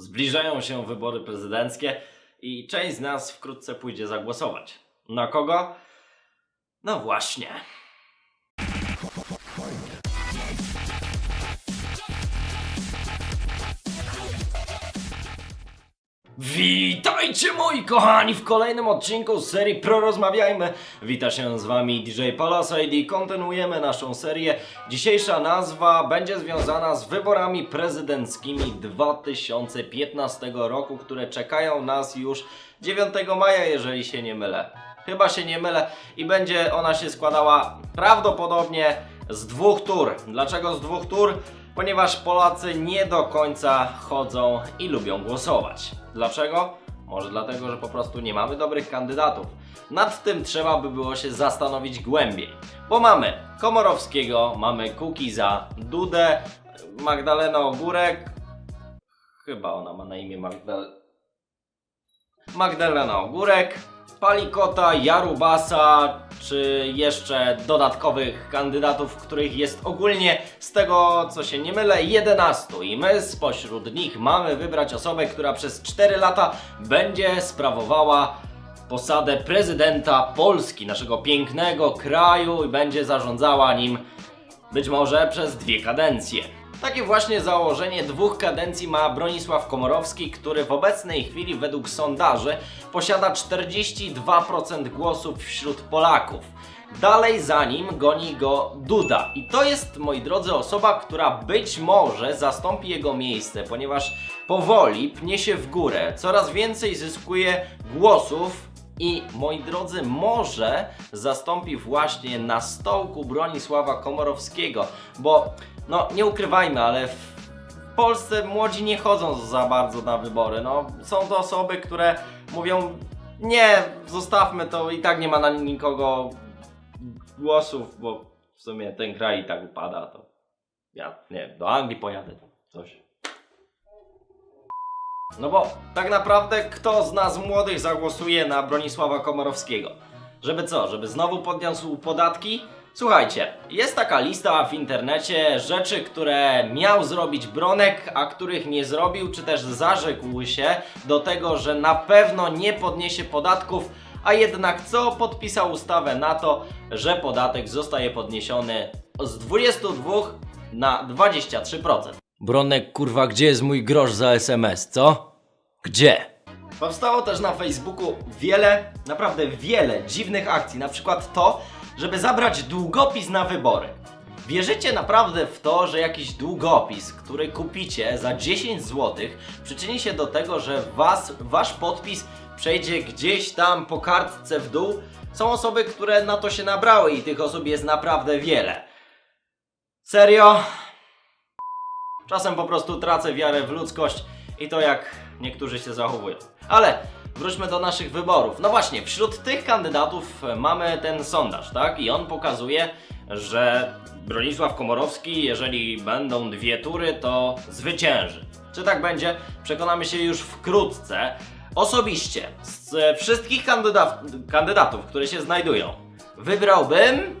Zbliżają się wybory prezydenckie i część z nas wkrótce pójdzie zagłosować. Na kogo? No właśnie. Witajcie moi kochani w kolejnym odcinku z serii Prorozmawiajmy. Wita się z wami DJ Palasite i kontynuujemy naszą serię. Dzisiejsza nazwa będzie związana z wyborami prezydenckimi 2015 roku, które czekają nas już 9 maja, jeżeli się nie mylę. Chyba się nie mylę i będzie ona się składała prawdopodobnie z dwóch tur. Dlaczego z dwóch tur? Ponieważ Polacy nie do końca chodzą i lubią głosować. Dlaczego? Może dlatego, że po prostu nie mamy dobrych kandydatów. Nad tym trzeba by było się zastanowić głębiej. Bo mamy Komorowskiego, mamy Kukiza, Dudę, Magdalenę Ogórek. Chyba ona ma na imię Magdalena. Magdalena Ogórek, Palikota, Jarubasa, czy jeszcze dodatkowych kandydatów, których jest ogólnie z tego, co się nie mylę, 11. I my spośród nich mamy wybrać osobę, która przez 4 lata będzie sprawowała posadę prezydenta Polski, naszego pięknego kraju i będzie zarządzała nim być może przez dwie kadencje. Takie właśnie założenie dwóch kadencji ma Bronisław Komorowski, który w obecnej chwili według sondaży posiada 42% głosów wśród Polaków. Dalej za nim goni go Duda. I to jest, moi drodzy, osoba, która być może zastąpi jego miejsce, ponieważ powoli pnie się w górę, coraz więcej zyskuje głosów i moi drodzy, może zastąpi właśnie na stołku Bronisława Komorowskiego, bo no nie ukrywajmy, ale w Polsce młodzi nie chodzą za bardzo na wybory. No, są to osoby, które mówią nie, zostawmy to i tak nie ma na nikogo głosów, bo w sumie ten kraj i tak upada, to ja nie do Anglii pojadę, coś. No bo tak naprawdę kto z nas młodych zagłosuje na Bronisława Komorowskiego? Żeby co? Żeby znowu podniósł podatki? Słuchajcie, jest taka lista w internecie rzeczy, które miał zrobić Bronek, a których nie zrobił, czy też zarzekł się do tego, że na pewno nie podniesie podatków, a jednak co podpisał ustawę na to, że podatek zostaje podniesiony z 22 na 23%. Bronek, kurwa, gdzie jest mój grosz za SMS, co? Gdzie? Powstało też na Facebooku wiele, naprawdę wiele dziwnych akcji, na przykład to, żeby zabrać długopis na wybory. Wierzycie naprawdę w to, że jakiś długopis, który kupicie za 10 zł, przyczyni się do tego, że was, wasz podpis przejdzie gdzieś tam po kartce w dół? Są osoby, które na to się nabrały i tych osób jest naprawdę wiele. Serio? Czasem po prostu tracę wiarę w ludzkość i to jak niektórzy się zachowują. Ale wróćmy do naszych wyborów. No właśnie, wśród tych kandydatów e, mamy ten sondaż, tak? I on pokazuje, że Bronisław Komorowski, jeżeli będą dwie tury, to zwycięży. Czy tak będzie? Przekonamy się już wkrótce. Osobiście, z wszystkich kandydat kandydatów, które się znajdują, wybrałbym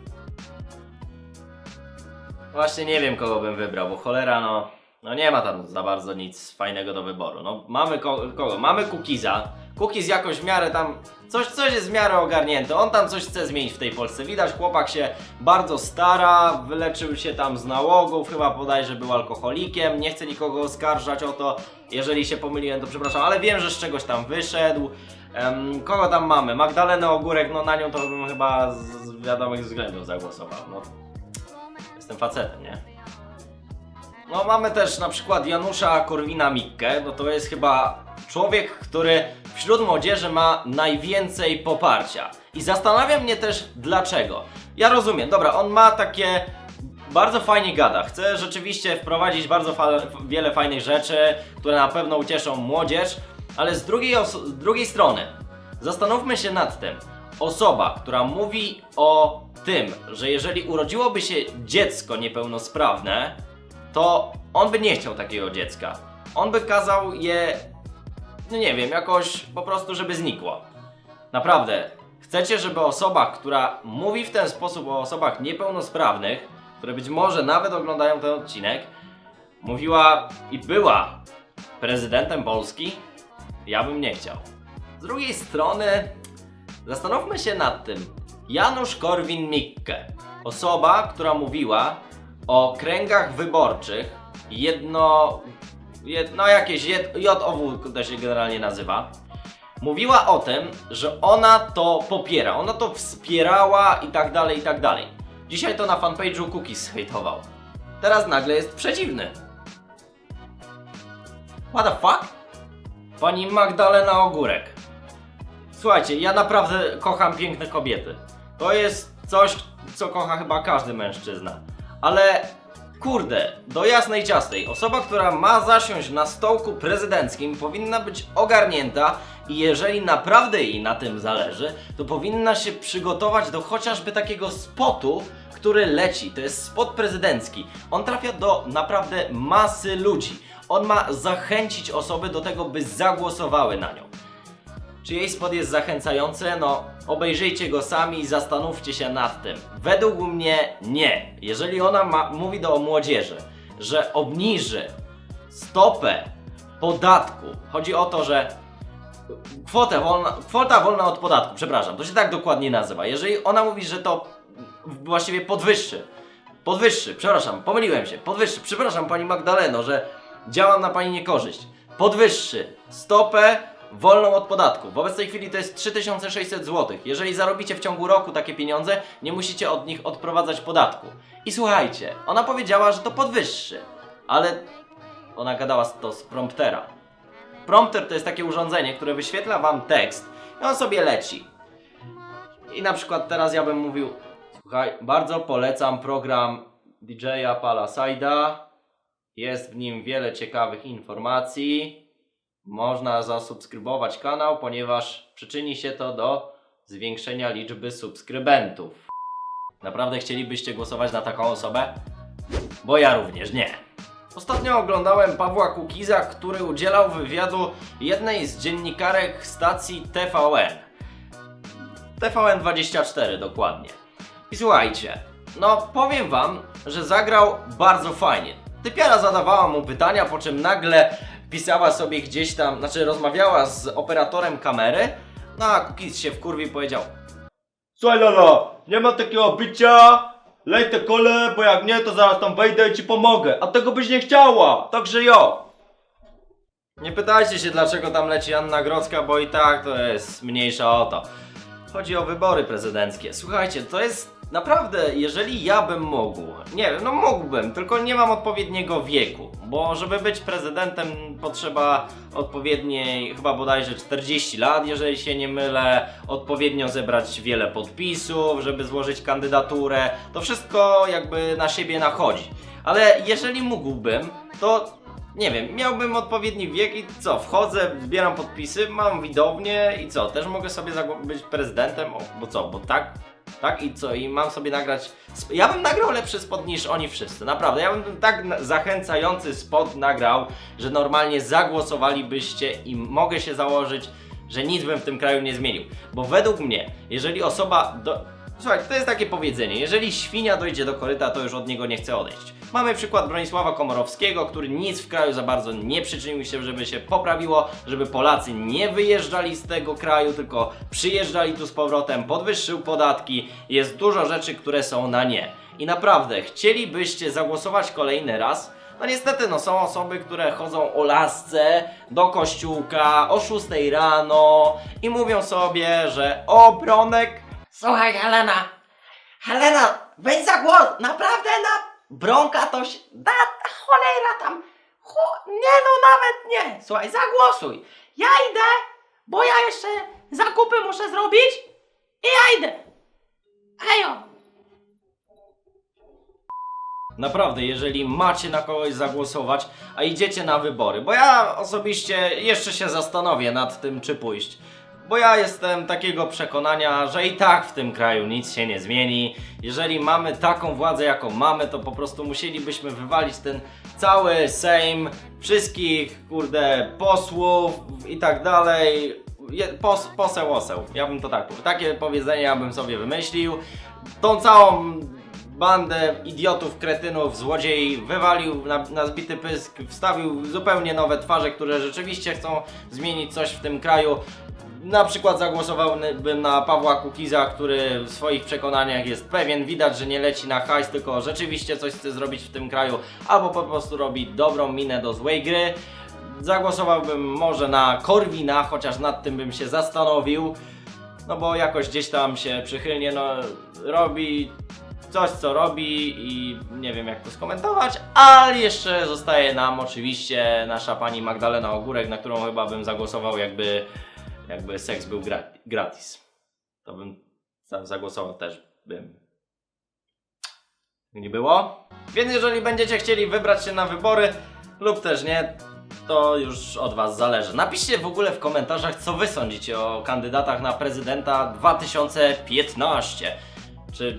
Właśnie nie wiem, kogo bym wybrał, bo cholera, no, no nie ma tam za bardzo nic fajnego do wyboru. No, mamy ko kogo? Mamy Kukiza. Kukiz jakoś w miarę tam, coś, coś jest w miarę ogarnięte. On tam coś chce zmienić w tej Polsce. Widać, chłopak się bardzo stara, wyleczył się tam z nałogów, chyba bodajże był alkoholikiem. Nie chcę nikogo oskarżać o to. Jeżeli się pomyliłem, to przepraszam, ale wiem, że z czegoś tam wyszedł. Em, kogo tam mamy? Magdalenę Ogórek, no na nią to bym chyba z, z wiadomych względów zagłosował. No, Jestem facetem, nie? No mamy też na przykład Janusza Korwina-Mikke, no to jest chyba człowiek, który wśród młodzieży ma najwięcej poparcia. I zastanawia mnie też dlaczego. Ja rozumiem, dobra, on ma takie bardzo fajnie gada. Chce rzeczywiście wprowadzić bardzo fa wiele fajnych rzeczy, które na pewno ucieszą młodzież, ale z drugiej, z drugiej strony zastanówmy się nad tym. Osoba, która mówi o tym, że jeżeli urodziłoby się dziecko niepełnosprawne, to on by nie chciał takiego dziecka. On by kazał je, no nie wiem, jakoś po prostu, żeby znikło. Naprawdę, chcecie, żeby osoba, która mówi w ten sposób o osobach niepełnosprawnych, które być może nawet oglądają ten odcinek, mówiła i była prezydentem Polski? Ja bym nie chciał. Z drugiej strony, zastanówmy się nad tym. Janusz Korwin-Mikke, osoba, która mówiła o kręgach wyborczych, jedno, jedno jakieś jed, JOW to się generalnie nazywa, mówiła o tym, że ona to popiera, ona to wspierała i tak dalej, i tak dalej. Dzisiaj to na fanpage'u Cookies hejtował. Teraz nagle jest przeciwny. What the fuck? Pani Magdalena Ogórek. Słuchajcie, ja naprawdę kocham piękne kobiety. To jest coś, co kocha chyba każdy mężczyzna. Ale kurde, do jasnej ciastej, osoba, która ma zasiąść na stołku prezydenckim, powinna być ogarnięta i jeżeli naprawdę jej na tym zależy, to powinna się przygotować do chociażby takiego spotu, który leci. To jest spot prezydencki. On trafia do naprawdę masy ludzi. On ma zachęcić osoby do tego, by zagłosowały na nią. Czy jej spot jest zachęcający? No, obejrzyjcie go sami i zastanówcie się nad tym. Według mnie nie. Jeżeli ona ma, mówi do młodzieży, że obniży stopę podatku, chodzi o to, że kwotę wolna, kwota wolna od podatku, przepraszam, to się tak dokładnie nazywa. Jeżeli ona mówi, że to właściwie podwyższy, podwyższy, przepraszam, pomyliłem się, podwyższy, przepraszam pani Magdaleno, że działam na pani niekorzyść, podwyższy stopę wolną od podatku. W obecnej chwili to jest 3600 zł. Jeżeli zarobicie w ciągu roku takie pieniądze, nie musicie od nich odprowadzać podatku. I słuchajcie, ona powiedziała, że to podwyższy, ale ona gadała to z promptera. Prompter to jest takie urządzenie, które wyświetla wam tekst i on sobie leci. I na przykład teraz ja bym mówił, słuchaj, bardzo polecam program DJ-a Palasajda. Jest w nim wiele ciekawych informacji. Można zasubskrybować kanał, ponieważ przyczyni się to do zwiększenia liczby subskrybentów. Naprawdę chcielibyście głosować na taką osobę? Bo ja również nie. Ostatnio oglądałem Pawła Kukiza, który udzielał wywiadu jednej z dziennikarek stacji TVN. TVN24 dokładnie. I słuchajcie, no powiem wam, że zagrał bardzo fajnie. Typiara zadawała mu pytania, po czym nagle pisała sobie gdzieś tam, znaczy rozmawiała z operatorem kamery, no a Kukiz się wkurwił i powiedział Słuchaj Lala, nie ma takiego bicia, lej te kole, bo jak nie to zaraz tam wejdę i ci pomogę, a tego byś nie chciała, także jo. Nie pytajcie się dlaczego tam leci Anna Grodzka, bo i tak to jest mniejsza o to. Chodzi o wybory prezydenckie. Słuchajcie, to jest naprawdę, jeżeli ja bym mógł, nie wiem, no mógłbym, tylko nie mam odpowiedniego wieku, bo żeby być prezydentem potrzeba odpowiedniej, chyba bodajże 40 lat, jeżeli się nie mylę, odpowiednio zebrać wiele podpisów, żeby złożyć kandydaturę, to wszystko jakby na siebie nachodzi. Ale jeżeli mógłbym, to nie wiem, miałbym odpowiedni wiek i co, wchodzę, zbieram podpisy, mam widownię i co, też mogę sobie być prezydentem, o, bo co, bo tak, tak? I co, i mam sobie nagrać, ja bym nagrał lepszy spot niż oni wszyscy, naprawdę, ja bym tak zachęcający spot nagrał, że normalnie zagłosowalibyście i mogę się założyć, że nic bym w tym kraju nie zmienił, bo według mnie, jeżeli osoba do... Słuchaj, to jest takie powiedzenie, jeżeli świnia dojdzie do koryta, to już od niego nie chce odejść. Mamy przykład Bronisława Komorowskiego, który nic w kraju za bardzo nie przyczynił się, żeby się poprawiło, żeby Polacy nie wyjeżdżali z tego kraju, tylko przyjeżdżali tu z powrotem, podwyższył podatki, jest dużo rzeczy, które są na nie. I naprawdę, chcielibyście zagłosować kolejny raz? No niestety, no są osoby, które chodzą o lasce do kościółka o 6 rano i mówią sobie, że o Bronek, Słuchaj, Helena. Helena, weź za głos. Naprawdę na Bronka to się... Da, cholera tam. Cho, nie no, nawet nie. Słuchaj, zagłosuj. Ja idę, bo ja jeszcze zakupy muszę zrobić i ja idę. Hejo. Naprawdę, jeżeli macie na kogoś zagłosować, a idziecie na wybory, bo ja osobiście jeszcze się zastanowię nad tym, czy pójść. Bo ja jestem takiego przekonania, że i tak w tym kraju nic się nie zmieni. Jeżeli mamy taką władzę, jaką mamy, to po prostu musielibyśmy wywalić ten cały Sejm, wszystkich, kurde, posłów i tak dalej. Je- Pos, poseł oseł, ja bym to tak powiedział. Takie powiedzenie ja bym sobie wymyślił. Tą całą bandę idiotów, kretynów, złodziei, wywalił na, na zbity pysk, wstawił zupełnie nowe twarze, które rzeczywiście chcą zmienić coś w tym kraju. Na przykład zagłosowałbym na Pawła Kukiza, który w swoich przekonaniach jest pewien, widać, że nie leci na hajs, tylko rzeczywiście coś chce zrobić w tym kraju, albo po prostu robi dobrą minę do złej gry. Zagłosowałbym może na Korwina, chociaż nad tym bym się zastanowił, no bo jakoś gdzieś tam się przychylnie no, robi coś, co robi i nie wiem jak to skomentować, ale jeszcze zostaje nam oczywiście nasza pani Magdalena Ogórek, na którą chyba bym zagłosował jakby, jakby seks był gra gratis. To bym za- zagłosował też bym. Nie było? Więc jeżeli będziecie chcieli wybrać się na wybory lub też nie, to już od Was zależy. Napiszcie w ogóle w komentarzach, co Wy sądzicie o kandydatach na prezydenta 2015. Czy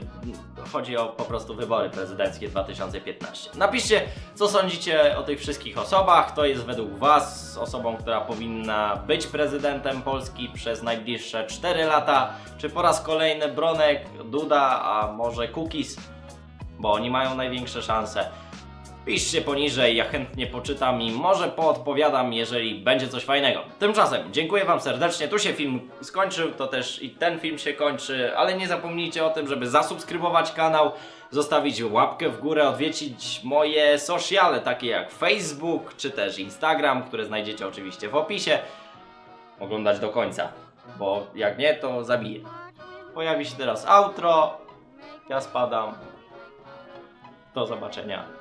chodzi o po prostu wybory prezydenckie 2015? Napiszcie, co sądzicie o tych wszystkich osobach. Kto jest według Was osobą, która powinna być prezydentem Polski przez najbliższe 4 lata? Czy po raz kolejny Bronek, Duda, a może Kukiz? Bo oni mają największe szanse. Piszcie poniżej, ja chętnie poczytam i może poodpowiadam, jeżeli będzie coś fajnego. Tymczasem dziękuję Wam serdecznie. Tu się film skończył, to też i ten film się kończy, ale nie zapomnijcie o tym, żeby zasubskrybować kanał, zostawić łapkę w górę, odwiedzić moje sociale, takie jak Facebook czy też Instagram, które znajdziecie oczywiście w opisie. Oglądać do końca, bo jak nie, to zabiję. Pojawi się teraz outro. Ja spadam. Do zobaczenia.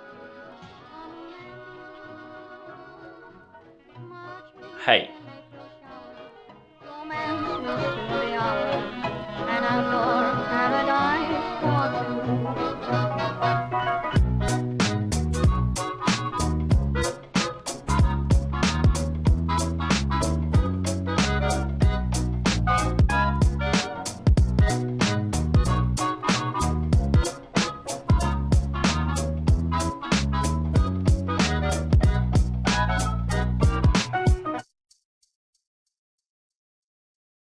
はい。